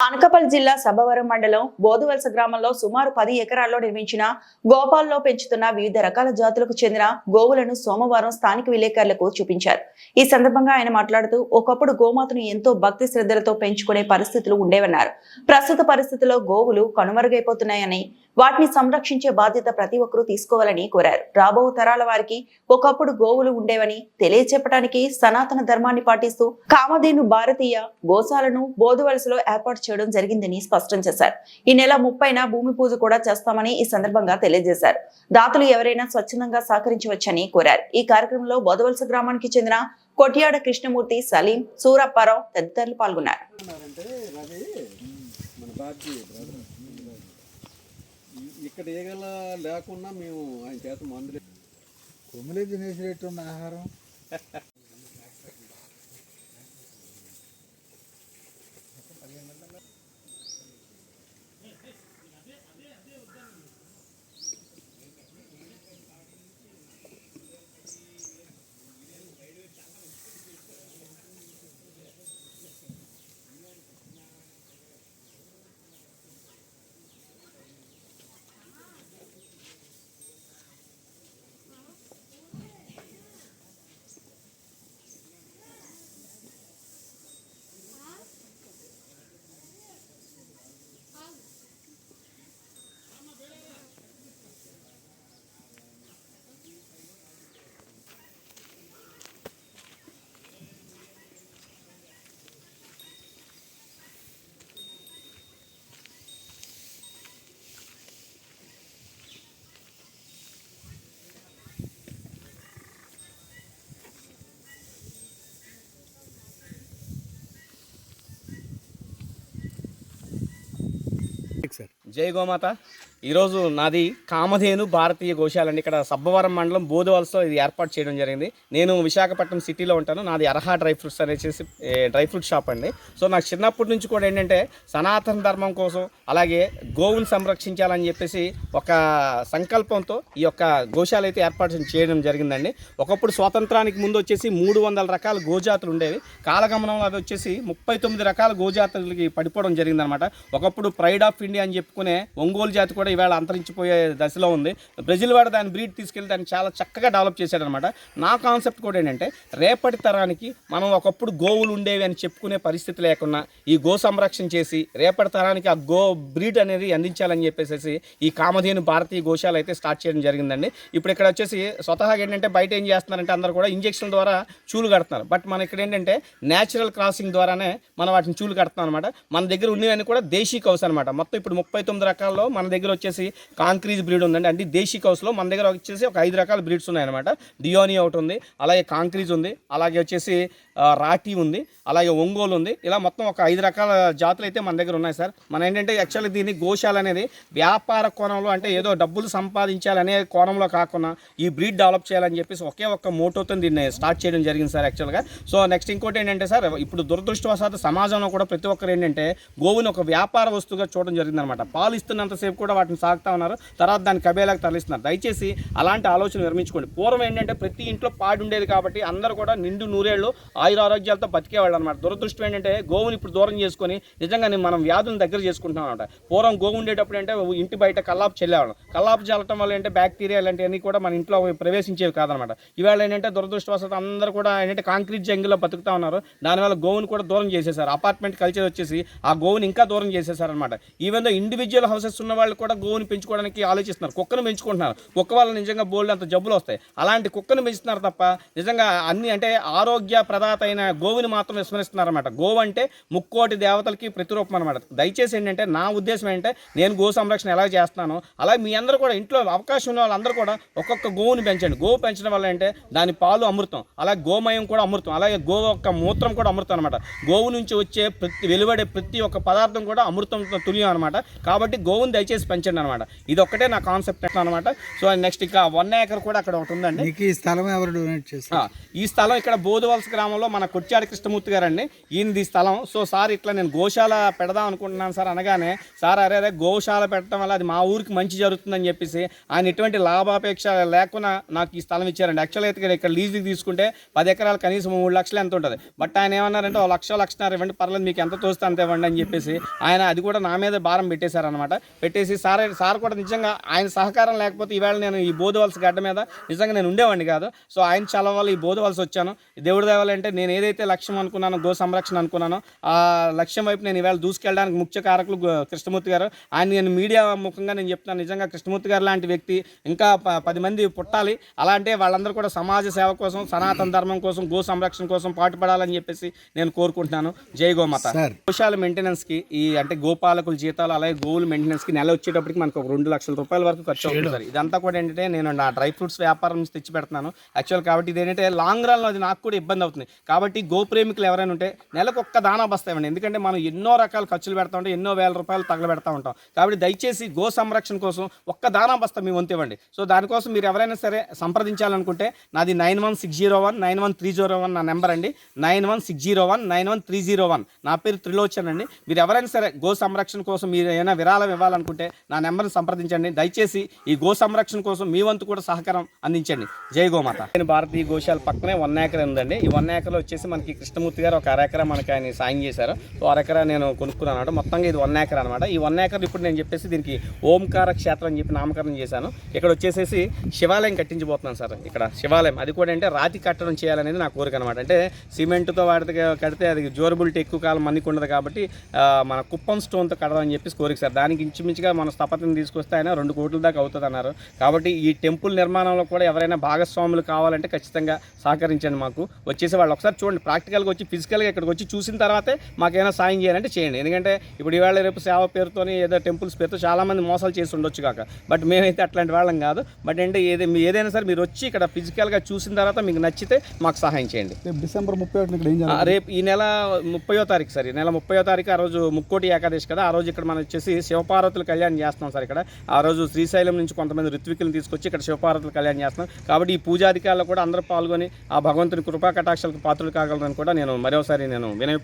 అనకాపల్లి జిల్లా సభవరం మండలం బోధవలస గ్రామంలో సుమారు పది ఎకరాల్లో నిర్మించిన గోపాల్లో పెంచుతున్న వివిధ రకాల జాతులకు చెందిన గోవులను సోమవారం స్థానిక విలేకరులకు చూపించారు. ఈ సందర్భంగా ఆయన మాట్లాడుతూ ఒకప్పుడు గోమాతను ఎంతో భక్తి శ్రద్ధలతో పెంచుకునే పరిస్థితులు ఉండేవన్నారు. ప్రస్తుత పరిస్థితుల్లో గోవులు కనుమరుగైపోతున్నాయని వాటిని సంరక్షించే బాధ్యత ప్రతి ఒక్కరూ తీసుకోవాలని కోరారు. రాబో తరాల వారికి ఒకప్పుడు గోవులు ఉండేవని తెలియచెప్పడానికి సనాతన ధర్మాన్ని పాటిస్తూ కామధేను భారతీయ గోశాలను బోధవలసలో ఏర్పాటు చేయడం జరిగిందని స్పష్టం చేశారు. ఈ నెల ముప్పైన భూమి పూజ కూడా చేస్తామని ఈ సందర్భంగా తెలియజేశారు. దాతలు ఎవరైనా స్వచ్ఛందంగా సహకరించవచ్చని కోరారు. ఈ కార్యక్రమంలో బోధవలస గ్రామానికి చెందిన కొటియాడ కృష్ణమూర్తి సలీం సూరప్పారావు తదితరులు పాల్గొన్నారు అంటే రవి మన బాబ్జీ బ్రదర్ ఇక్కడ ఏగల లేకున్నా మేము ఆయన చేత మందులు కొమ్ములే తినేసినట్టుంది ఆహారం. సార్ జై గోమాత ఈరోజు నాది కామధేను భారతీయ గోశాలండి ఇక్కడ సబ్బవరం మండలం బోధవలసలో ఇది ఏర్పాటు చేయడం జరిగింది. నేను విశాఖపట్నం సిటీలో ఉంటాను. నాది అర్హా డ్రై ఫ్రూట్స్ అనేసి డ్రై ఫ్రూట్ షాప్ అండి. సో నాకు చిన్నప్పటి నుంచి కూడా ఏంటంటే సనాతన ధర్మం కోసం అలాగే గోవును సంరక్షించాలని చెప్పేసి ఒక సంకల్పంతో ఈ యొక్క గోశాల అయితే ఏర్పాటు చేయడం జరిగిందండి. ఒకప్పుడు స్వాతంత్రానికి ముందు వచ్చేసి మూడు వందల రకాల గోజాతులు ఉండేవి. కాలగమనంలో అది వచ్చేసి ముప్పై తొమ్మిది రకాల గోజాతులకి పడిపోవడం జరిగిందనమాట. ఒకప్పుడు ప్రైడ్ ఆఫ్ ఇండియా అని చెప్పుకునే ఒంగోలు జాతి కూడా ఇవాళ అంతరించిపోయే దశలో ఉంది. బ్రెజిల్ వాడు దాని బ్రీడ్ తీసుకెళ్ళి దాన్ని చాలా చక్కగా డెవలప్ చేశాడనమాట. నా కాన్సెప్ట్ కూడా ఏంటంటే రేపటి తరానికి మనం ఒకప్పుడు గోవులు ఉండేవి అని చెప్పుకునే పరిస్థితి లేకుండా ఈ గో సంరక్షణ చేసి రేపటి తరానికి ఆ గో బ్రీడ్ అనేది అందించాలని చెప్పేసి ఈ కామధేను భారతీయ గోశాల అయితే స్టార్ట్ చేయడం జరిగిందండి. ఇప్పుడు ఇక్కడ వచ్చేసి స్వతహాగా ఏంటంటే బయట ఏం చేస్తున్నారంటే అందరూ కూడా ఇంజెక్షన్ ద్వారా చూలు కడుతున్నారు. బట్ మన ఇక్కడ ఏంటంటే న్యాచురల్ క్రాసింగ్ ద్వారానే మనం వాటిని చూలు కడుతున్నాం అనమాట. మన దగ్గర ఉన్నవన్నీ కూడా దేశీ కౌస్ అనమాట. మొత్తం ఇప్పుడు ముప్పై తొమ్మిది రకాల్లో మన దగ్గర వచ్చేసి కాంక్రీజ్ బ్రీడ్ ఉందండి. అంటే దేశీ కౌస్లో మన దగ్గర వచ్చేసి ఒక ఐదు రకాల బ్రీడ్స్ ఉన్నాయన్నమాట. డియోని ఒకటి ఉంది అలాగే కాంక్రీజ్ ఉంది అలాగే వచ్చేసి రాఠీ ఉంది అలాగే ఒంగోలు ఉంది. ఇలా మొత్తం ఒక ఐదు రకాల జాతులు అయితే మన దగ్గర ఉన్నాయి సార్. మన ఏంటంటే యాక్చువల్లీ దీన్ని గోశాల అనేది వ్యాపార కోణంలో అంటే ఏదో డబ్బులు సంపాదించాలనే కోణంలో కాకుండా ఈ బ్రీడ్ డెవలప్ చేయాలని చెప్పేసి ఒకే ఒక్క మోటోతో దీన్ని స్టార్ట్ చేయడం జరిగింది సార్ యాక్చువల్గా సో నెక్స్ట్ ఇంకోటి ఏంటంటే సార్ ఇప్పుడు దురదృష్టవశాత్తు సమాజంలో కూడా ప్రతి ఒక్కరు ఏంటంటే గోవుని ఒక వ్యాపార వస్తువుగా చూడడం జరిగింది అనమాట పాలు ఇస్తున్నంతసేపు కూడా వాటిని సాగుతా ఉన్నారు. తర్వాత దాన్ని కబేలాగా తరలిస్తున్నారు. దయచేసి అలాంటి ఆలోచన నిర్మించుకోండి. పూర్వం ఏంటంటే ప్రతి ఇంట్లో పాడి ఉండేది కాబట్టి అందరూ కూడా నిండు నూరేళ్ళు ఆయుర ఆరోగ్యాలతో బతికేవాళ్ళు అనమాట దురదృష్టం ఏంటంటే గోవుని ఇప్పుడు దూరం చేసుకొని నిజంగానే మనం వ్యాధులను దగ్గర చేసుకుంటున్నాం అనమాట పూర్వం గోవు ఉండేటప్పుడు అంటే ఇంటి బయట కల్లాపు చెల్లేవాళ్ళం. కల్లాపు చల్లటం వల్ల ఏంటంటే బ్యాక్టీరియా ఇలాంటివన్నీ కూడా మన ఇంట్లో ప్రవేశించేవి కాదనమాట ఇవాళ ఏంటంటే దురదృష్టవశాత్తు అందరూ కూడా ఏంటంటే కాంక్రీట్ జంగిల్లో బతుకుతా ఉన్నారు. దానివల్ల గోవుని కూడా దూరం చేసేసారు అపార్ట్మెంట్ కల్చర్ వచ్చేసి ఆ గోవుని ఇంకా దూరం చేసేసారనమాట ఈవెన్ దో ఇండివిజువల్ హౌసెస్ ఉన్న వాళ్ళు కూడా గోవుని పెంచుకోవడానికి ఆలోచిస్తున్నారు. కుక్కను పెంచుకుంటున్నారు. కుక్క వల్ల నిజంగా బోల్డ్ అంత జబ్బులు వస్తాయి. అలాంటి కుక్కను పెంచుతున్నారు తప్ప నిజంగా అన్ని అంటే ఆరోగ్య ప్రదాత అయిన గోవుని మాత్రం విస్మరిస్తున్నారు అనమాట గోవు అంటే ముక్కోటి దేవతలకి ప్రతిరూపం అనమాట దయచేసి ఏంటంటే నా ఉద్దేశం ఏంటంటే నేను గో సంరక్షణ ఎలా చేస్తాను అలాగే మీ అందరూ కూడా ఇంట్లో అవకాశం ఉన్న వాళ్ళందరూ కూడా ఒక్కొక్క గోవుని పెంచండి. గోవు పెంచడం వల్ల అంటే దాని పాలు అమృతం అలాగే గోమయం కూడా అమృతం అలాగే గో యొక్క మూత్రం కూడా అమృతం అనమాట గోవు నుంచి వచ్చే ప్రతి వెలువడే ప్రతి ఒక్క పదార్థం కూడా అమృతం తుల్యం అనమాట కాబట్టి గోవుని దయచేసి పెంచండి. కట్టించండి అనమాట ఇది ఒక్కటే నా కాన్సెప్ట్ అనమాట సో నెక్స్ట్ ఇక వన్ ఏకర్ కూడా అక్కడ ఒకటి ఉందండి. ఈ స్థలం ఎవరు డొనేట్ ఆ, ఈ స్థలం ఇక్కడ బోధవలస గ్రామంలో మన కొచ్చాడి కృష్ణమూర్తి గారు అండి ఈయనది ఈ స్థలం. సో సార్ ఇట్లా నేను గోశాల పెడదాం అనుకుంటున్నాను సార్ అనగానే సార్ అరే అరే గోశాల పెట్టడం వల్ల అది మా ఊరికి మంచి జరుగుతుందని చెప్పేసి ఆయన ఎటువంటి లాభాపేక్ష లేకుండా నాకు ఈ స్థలం ఇచ్చారండి. యాక్చువల్గా అయితే ఇక్కడ లీజుకి తీసుకుంటే పది ఎకరాలు కనీసం మూడు లక్షలు ఎంత ఉంటుంది? బట్ ఆయన ఏమన్నారంటే ఒక లక్ష లక్షన్నర ఇవ్వండి పర్లేదు మీకు ఎంత తోస్తే అంత ఇవ్వండి అని చెప్పేసి ఆయన అది కూడా నా మీద భారం పెట్టేశారనమాట పెట్టేసి సార్ సార్ కూడా నిజంగా ఆయన సహకారం లేకపోతే ఈవేళ నేను ఈ బోధవలస గడ్డ మీద నిజంగా నేను ఉండేవాడిని కాదు. సో ఆయన చలం వల్ల ఈ బోధవలస వచ్చాను. దేవుడి దేవాలంటే నేను ఏదైతే లక్ష్యం అనుకున్నానో గో సంరక్షణ అనుకున్నానో ఆ లక్ష్యం వైపు నేను ఈవేళ దూసుకెళ్ళడానికి ముఖ్య కారకులు కృష్ణమూర్తి గారు ఆయన నేను మీడియా ముఖంగా నేను చెప్తున్నాను నిజంగా కృష్ణమూర్తి గారు లాంటి వ్యక్తి ఇంకా పది మంది పుట్టాలి. అలా అంటే వాళ్ళందరూ కూడా సమాజ సేవ కోసం సనాతన ధర్మం కోసం గో సంరక్షణ కోసం పాటుపడాలని చెప్పేసి నేను కోరుకుంటున్నాను. జై గోమాత. సార్. గోశాల మెయింటెనెన్స్కి ఈ అంటే గోపాలకుల జీతాలు అలాగే గోవుల మెయింటెనెన్స్కి నెల వచ్చేటప్పటికి మనకు ఒక రెండు లక్షల రూపాయల వరకు ఖర్చు అవుతుంది సార్. ఇదంతా కూడా ఏంటంటే నేను నా డ్రై ఫ్రూట్స్ వ్యాపారం నుంచి తెచ్చి పెడుతున్నాను. యాక్చువల్ కాబట్టి ఇది ఏంటంటే లాంగ్ రన్లో అది నాకు కూడా ఇబ్బంది అవుతుంది. కాబట్టి గో ప్రేమికులు ఎవరైనా ఉంటే నెలకు ఒక్క దానా బస్తా ఇవ్వండి. ఎందుకంటే మనం ఎన్నో రకాల ఖర్చులు పెడతా ఉంటాం ఎన్నో వేల రూపాయలు తగలబెడతా ఉంటాం. కాబట్టి దయచేసి గో సంరక్షణ కోసం ఒక్క దానా బస్తా మీ వంతు ఇవ్వండి. సో దానికోసం మీరు ఎవరైనా సరే సంప్రదించాలనుకుంటే నాది nine one six zero one nine one three zero one నా నెంబర్ అండి. Nine one six zero one nine one three zero one. నా పేరు త్రిలోచన్ అండి. మీరు ఎవరైనా సరే గో సంరక్షణ కోసం మీరు ఏమైనా విరాళం ఇవ్వాలనుకుంటే నా నెంబర్ని సంప్రదించండి. దయచేసి ఈ గో సంరక్షణ కోసం మీ వంతు కూడా సహకారం అందించండి. జై గోమాత. నేను భారతీయ గోశాల పక్కనే వన్ ఏకర్ ఉందండి. ఈ వన్ ఏకర్లో వచ్చేసి మనకి కృష్ణమూర్తి గారు ఒక అరెకరా మనకి ఆయన సాయం చేశారు. సో అరెకరా నేను కొనుక్కున్నాను అనమాట మొత్తంగా ఇది వన్ ఏకర్ అనమాట ఈ వన్ ఏకర్ ఇప్పుడు నేను చెప్పేసి దీనికి ఓంకార క్షేత్రం అని చెప్పి నామకరణం చేశాను. ఇక్కడ వచ్చేసేసి శివాలయం కట్టించబోతున్నాను సార్. ఇక్కడ శివాలయం. అది కూడా అంటే రాతి కట్టడం చేయాలనేది నా కోరిక అనమాట అంటే సిమెంట్తో వాడితే కడితే అది డ్యూరబిలిటీ ఎక్కువ కాలం మన్నికి ఉండదు కాబట్టి మన కుప్పం స్టోన్తో కడదని చెప్పేసి కోరిక సార్. దానికి ఇంచుమించుగా మన స్థపతిని తీసుకొస్తే ఆయన రెండు కోట్ల దాకా అవుతుంది అన్నారు కాబట్టి ఈ టెంపుల్ నిర్మాణంలో కూడా ఎవరైనా భాగస్వాములు కావాలంటే ఖచ్చితంగా సహకరించండి మాకు. వచ్చేసి వాళ్ళు ఒకసారి చూడండి ప్రాక్టికల్గా వచ్చి ఫిజికల్గా ఇక్కడికి వచ్చి చూసిన తర్వాతే మాకేమైనా సాయం చేయాలంటే చేయండి. ఎందుకంటే ఇప్పుడు ఈవేళ రేపు సేవ పేరుతోని ఏదో టెంపుల్స్ పేరుతో చాలామంది మోసాలు చేసి ఉండొచ్చు కాక. బట్ మేమైతే అట్లాంటి వాళ్ళం కాదు. బట్ అంటే ఏది ఏదైనా సరే మీరు వచ్చి ఇక్కడ ఫిజికల్గా చూసిన తర్వాత మీకు నచ్చితే మాకు సహాయం చేయండి. రేపు డిసెంబర్ ముప్పై ఒకటిన ఇక్కడ ఏం ఆ, రేపు ఈ నెల ముప్పయో తారీఖు సార్ ఈ నెల ముప్పయో తారీఖు ఆ రోజు ముక్కోటి ఏకాదశి కదా ఆ రోజు ఇక్కడ మనం వచ్చేసి శివపార్వతుల కళ్యాణం చేస్తున్నాం సార్ ఇక్కడ. ఆ రోజు శ్రీశైలం నుంచి కొంతమంది ఋత్వికులను తీసుకొచ్చి ఇక్కడ శివపార్వతులు కళ్యాణం చేస్తున్నాం. కాబట్టి ఈ పూజాధికారులు కూడా అందరూ పాల్గొని ఆ భగవంతుని కృపా కటాక్షాలకు పాత్రలు కాగలరని కూడా నేను మరోసారి నేను వినయ